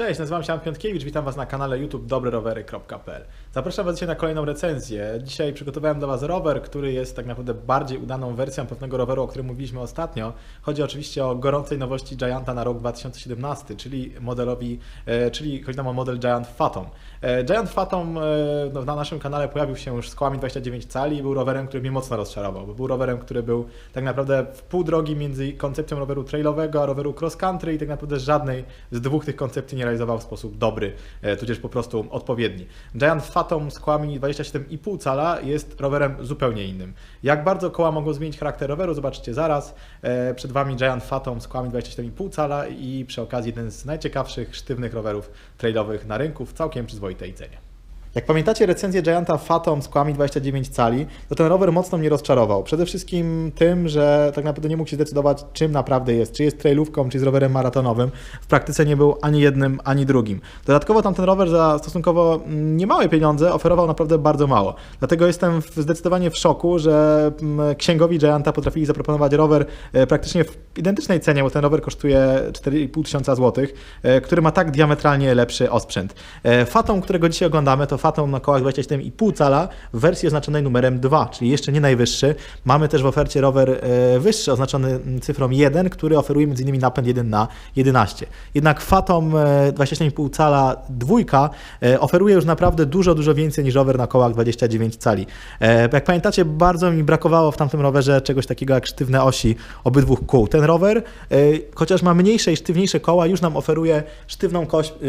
Cześć, nazywam się Jan Piątkiewicz, witam Was na kanale YouTube dobrerowery.pl. Zapraszam Was dzisiaj na kolejną recenzję. Dzisiaj przygotowałem dla Was rower, który jest tak naprawdę bardziej udaną wersją pewnego roweru, o którym mówiliśmy ostatnio. Chodzi oczywiście o gorącej nowości Gianta na rok 2017, czyli modelowi, e, czyli chodzi nam o model Giant Phantom. E, Giant Phantom e, no, na naszym kanale pojawił się już z kołami 29 cali i był rowerem, który mnie mocno rozczarował, był rowerem, który był tak naprawdę w pół drogi między koncepcją roweru trailowego a roweru cross country i tak naprawdę żadnej z dwóch tych koncepcji nie realizował w sposób dobry, e, tudzież po prostu odpowiedni. Giant Phantom z kołami 27,5 cala jest rowerem zupełnie innym. Jak bardzo koła mogą zmienić charakter roweru, zobaczycie zaraz. E, Przed Wami Giant Phantom z kołami 27,5 cala i przy okazji jeden z najciekawszych, sztywnych rowerów trailowych na rynku w całkiem przyzwoitej cenie. Jak pamiętacie recenzję Gianta Phantom z kołami 29 cali, to ten rower mocno mnie rozczarował. Przede wszystkim tym, że tak naprawdę nie mógł się zdecydować, czym naprawdę jest. Czy jest trailówką, czy jest rowerem maratonowym. W praktyce nie był ani jednym, ani drugim. Dodatkowo tamten rower za stosunkowo mm, niemałe pieniądze oferował naprawdę bardzo mało. Dlatego jestem zdecydowanie w szoku, że mm, księgowi Gianta potrafili zaproponować rower e, praktycznie w identycznej cenie, bo ten rower kosztuje 4,5 tysiąca złotych, e, który ma tak diametralnie lepszy osprzęt. E, Fatom, którego dzisiaj oglądamy, to Fatom na kołach 27,5 cala w wersji oznaczonej numerem 2, czyli jeszcze nie najwyższy. Mamy też w ofercie rower e, wyższy, oznaczony mm, cyfrą 1, który oferuje m.in. napęd 1 na 11. Jednak Fatom e, 27,5 cala dwójka e, oferuje już naprawdę dużo, dużo więcej niż rower na kołach 29 cali. Jak pamiętacie, bardzo mi brakowało w tamtym rowerze czegoś takiego jak sztywne osi obydwu kół. Ten rower, chociaż ma mniejsze i sztywniejsze koła, już nam oferuje sztywną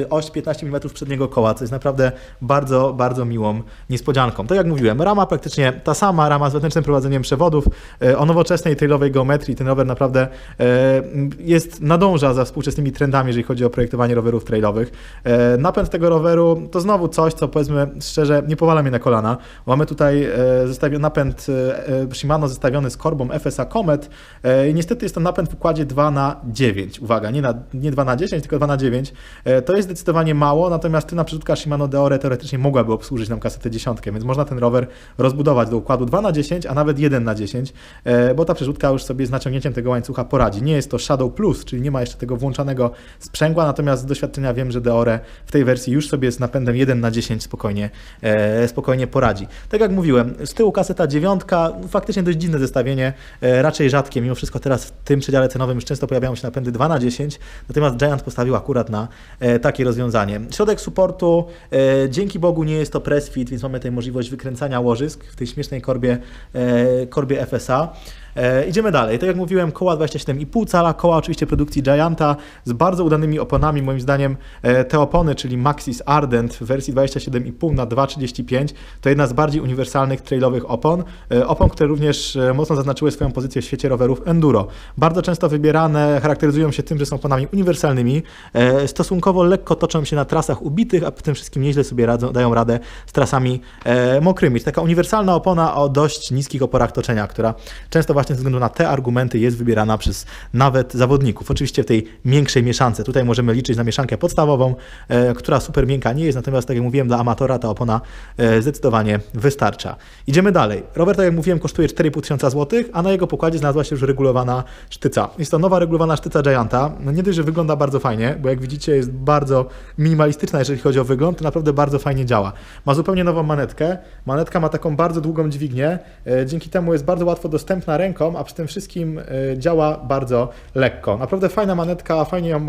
oś 15 mm przedniego koła, co jest naprawdę bardzo, bardzo miłą niespodzianką. Tak jak mówiłem, rama praktycznie ta sama, rama z wewnętrznym prowadzeniem przewodów, e, o nowoczesnej tailowej geometrii. Ten rower naprawdę e, jest, nadąża za współczesnymi trendami, jeżeli chodzi o projektowanie rowerów trailowych. E, Napęd tego roweru to znowu coś, co powiedzmy szczerze nie powala mnie na kolana. Mamy tutaj napęd Shimano zestawiony z korbą FSA Comet niestety jest to napęd w układzie 2 na 9 Uwaga, nie, na, nie 2 na 10 tylko 2 na 9 E, To jest zdecydowanie mało, natomiast tylna przerzutka Shimano Deore teoretycznie mogłaby obsłużyć nam kasetę dziesiątkę, więc można ten rower rozbudować do układu 2 na 10 a nawet 1 na 10 e, bo ta przerzutka już sobie z naciągnięciem tego łańcucha poradzi. Nie jest to Shadow Plus, czyli nie ma jeszcze tego włączanego sprzęgła, natomiast z doświadczenia wiem, że Deore w tej wersji już sobie z napędem 1 na 10 spokojnie, e, spokojnie poradzi. Tak jak mówiłem, z tyłu kaseta dziewiątka, faktycznie dość dziwne zestawienie, e, raczej rzadkie, mimo wszystko teraz w tym przedziale cenowym już często pojawiają się napędy 2 na 10 natomiast Giant postawił akurat na takie rozwiązanie. Środek supportu, dzięki Bogu nie jest to press fit, więc mamy tutaj możliwość wykręcania łożysk w tej śmiesznej korbie, e, korbie FSA. E, idziemy dalej. Tak jak mówiłem, koła 27,5 cala, koła oczywiście produkcji Gianta z bardzo udanymi oponami. Moim zdaniem e, te opony, czyli Maxis Ardent w wersji 27,5 na 2,35 to jedna z bardziej uniwersalnych trailowych opon. E, opon, które również e, mocno zaznaczyły swoją pozycję w świecie rowerów enduro. Bardzo często wybierane charakteryzują się tym, że są oponami uniwersalnymi, e, stosunkowo lekko toczą się na trasach ubitych, a tym wszystkim nieźle sobie radzą, dają radę z trasami e, mokrymi. Taka uniwersalna opona o dość niskich oporach toczenia, która często właśnie ze względu na te argumenty jest wybierana przez nawet zawodników. Oczywiście w tej miększej mieszance. Tutaj możemy liczyć na mieszankę podstawową, e, która super miękka nie jest, natomiast tak jak mówiłem, dla amatora ta opona e, zdecydowanie wystarcza. Idziemy dalej. Rower, tak jak mówiłem, kosztuje 4,5 tysiąca złotych, a na jego pokładzie znalazła się już regulowana sztyca. Jest to nowa regulowana sztyca Gianta. No nie dość, że wygląda bardzo fajnie, bo jak widzicie jest bardzo minimalistyczna, jeżeli chodzi o wygląd, to naprawdę bardzo fajnie działa. Ma zupełnie nową manetkę. Manetka ma taką bardzo długą dźwignię, e, dzięki temu jest bardzo łatwo dostępna ręką, a przy tym wszystkim e, działa bardzo lekko. Naprawdę fajna manetka, fajnie ją e,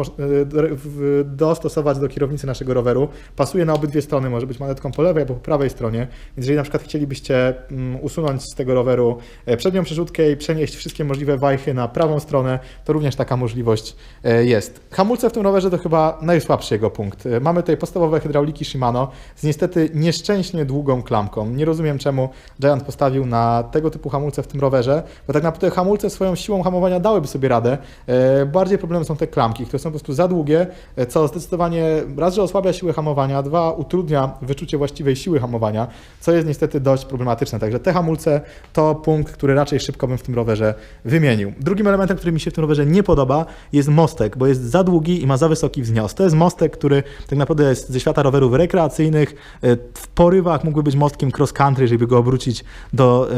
dostosować do kierownicy naszego roweru. Pasuje na obydwie strony, może być manetką po lewej albo po prawej stronie, więc jeżeli na przykład chcielibyście mm, usunąć z tego roweru e, przednią przerzutkę i przenieść wszystkie możliwe wajchy na prawą stronę, to również taka możliwość jest. Hamulce w tym rowerze to chyba najsłabszy jego punkt. Mamy tutaj podstawowe hydrauliki Shimano z niestety nieszczęśnie długą klamką. Nie rozumiem czemu Giant postawił na tego typu hamulce w tym rowerze, bo tak naprawdę hamulce swoją siłą hamowania dałyby sobie radę. E, Bardziej problemem są te klamki, które są po prostu za długie, e, co zdecydowanie raz, że osłabia siłę hamowania, dwa, utrudnia wyczucie właściwej siły hamowania, co jest niestety dość problematyczne. Także te hamulce to punkt, który raczej szybko bym w tym rowerze wymienił. Drugim elementem, który mi się w tym rowerze nie podoba, jest mostek, bo jest za długi i ma za wysoki wznios. To jest mostek, który tak naprawdę jest ze świata rowerów rekreacyjnych. E, W porywach mógłby być mostkiem cross country, żeby go obrócić do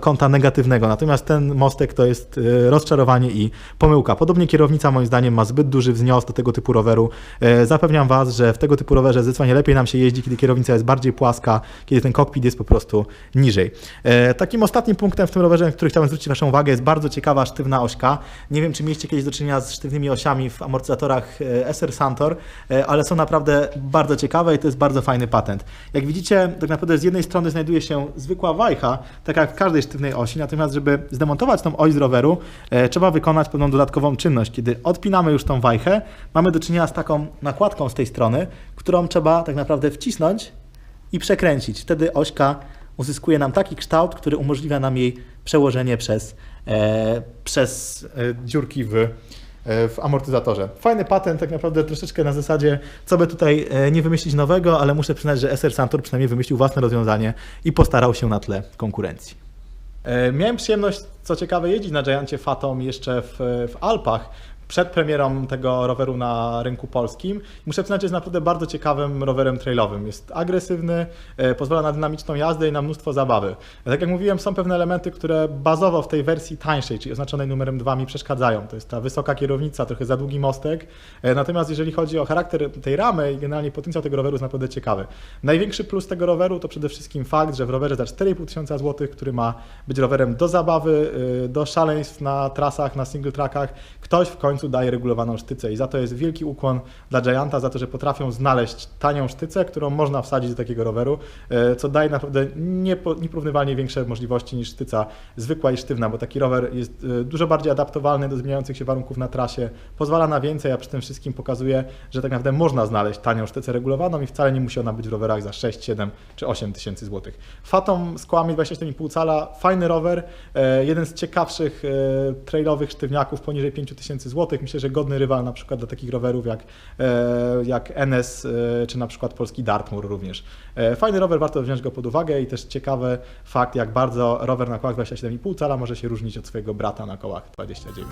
kąta negatywnego. Natomiast ten mostek to jest e, rozczarowanie i pomyłka. Podobnie kierownica moim zdaniem ma zbyt duży wznios do tego typu roweru. E, Zapewniam Was, że w tego typu rowerze zdecydowanie lepiej nam się jeździ, kiedy kierownica jest bardziej płaska, kiedy ten kokpit jest po prostu niżej. E, Takim ostatnim punktem w tym rowerze, na który chciałbym zwrócić Waszą uwagę, jest bardzo ciekawa sztywna ośka. Nie wiem, czy mieliście kiedyś do czynienia z sztywnymi osiami w amortyzatorach e, SR Santor, ale są naprawdę bardzo ciekawe i to jest bardzo fajny patent. Jak widzicie, tak naprawdę z jednej strony znajduje się zwykła wajcha, tak jak w każdej sztywnej osi, natomiast żeby zdemontować tą oś z roweru, e, trzeba wykonać pewną dodatkową czynność. Kiedy odpinamy już tą wajchę, mamy do czynienia z taką nakładką z tej strony, którą trzeba tak naprawdę wcisnąć i przekręcić. Wtedy ośka uzyskuje nam taki kształt, który umożliwia nam jej przełożenie przez, e, przez e, dziurki w, e, w amortyzatorze. Fajny patent, tak naprawdę troszeczkę na zasadzie, co by tutaj e, nie wymyślić nowego, ale muszę przyznać, że SR Santor przynajmniej wymyślił własne rozwiązanie i postarał się na tle konkurencji. E, Miałem przyjemność, co ciekawe, jeździć na Giancie Fatom jeszcze w, w Alpach przed premierą tego roweru na rynku polskim. Muszę przyznać, że jest naprawdę bardzo ciekawym rowerem trailowym. Jest agresywny, e, pozwala na dynamiczną jazdę i na mnóstwo zabawy. Tak jak mówiłem, są pewne elementy, które bazowo w tej wersji tańszej, czyli oznaczonej numerem 2 mi przeszkadzają. To jest ta wysoka kierownica, trochę za długi mostek. E, Natomiast jeżeli chodzi o charakter tej ramy i generalnie potencjał tego roweru jest naprawdę ciekawy. Największy plus tego roweru to przede wszystkim fakt, że w rowerze za 4,5 tysiąca złotych, który ma być rowerem do zabawy, y, do szaleństw na trasach, na single trackach, ktoś w końcu daje regulowaną sztycę i za to jest wielki ukłon dla Gianta, za to, że potrafią znaleźć tanią sztycę, którą można wsadzić do takiego roweru, y, co daje naprawdę niepo, nieporównywalnie większe możliwości niż sztyca zwykła i sztywna, bo taki rower jest y, dużo bardziej adaptowalny do zmieniających się warunków na trasie, pozwala na więcej, a przy tym wszystkim pokazuje, że tak naprawdę można znaleźć tanią sztycę regulowaną i wcale nie musi ona być w rowerach za 6, 7 czy 8 tysięcy złotych. Fatom z kołami 27,5 cala, fajny rower, e, jeden z ciekawszych e, trailowych sztywniaków poniżej 5 tysięcy złotych. Myślę, że godny rywal na przykład dla takich rowerów jak, e, jak NS e, czy na przykład polski Dartmoor również. E, fajny rower, warto wziąć go pod uwagę i też ciekawy fakt, jak bardzo rower na kołach 27,5 cala może się różnić od swojego brata na kołach 29.